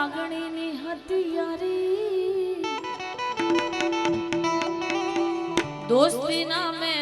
લાગણીની હથિયારી. દોસ્તી નામે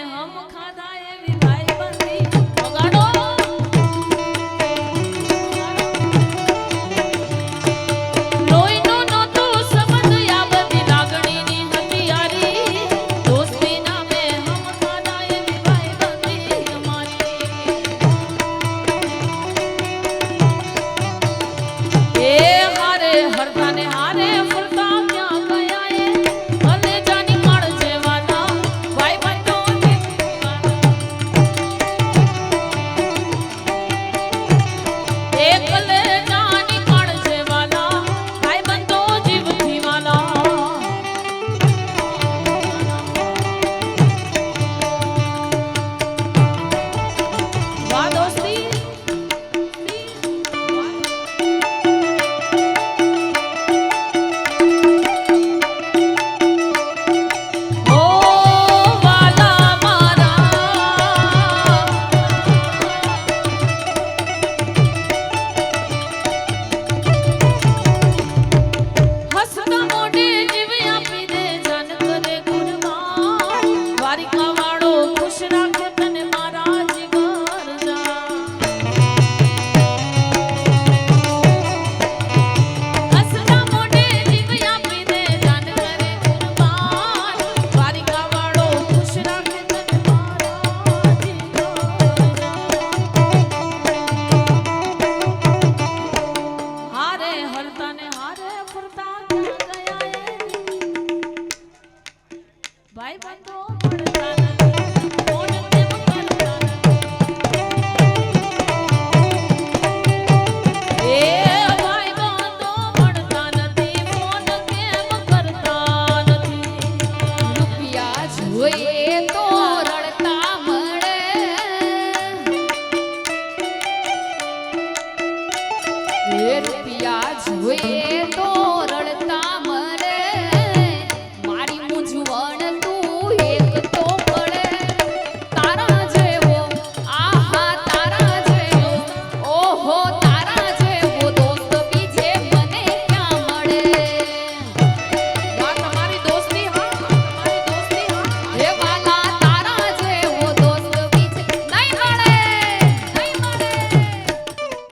કાંઈ વાંધો પડતા Wait.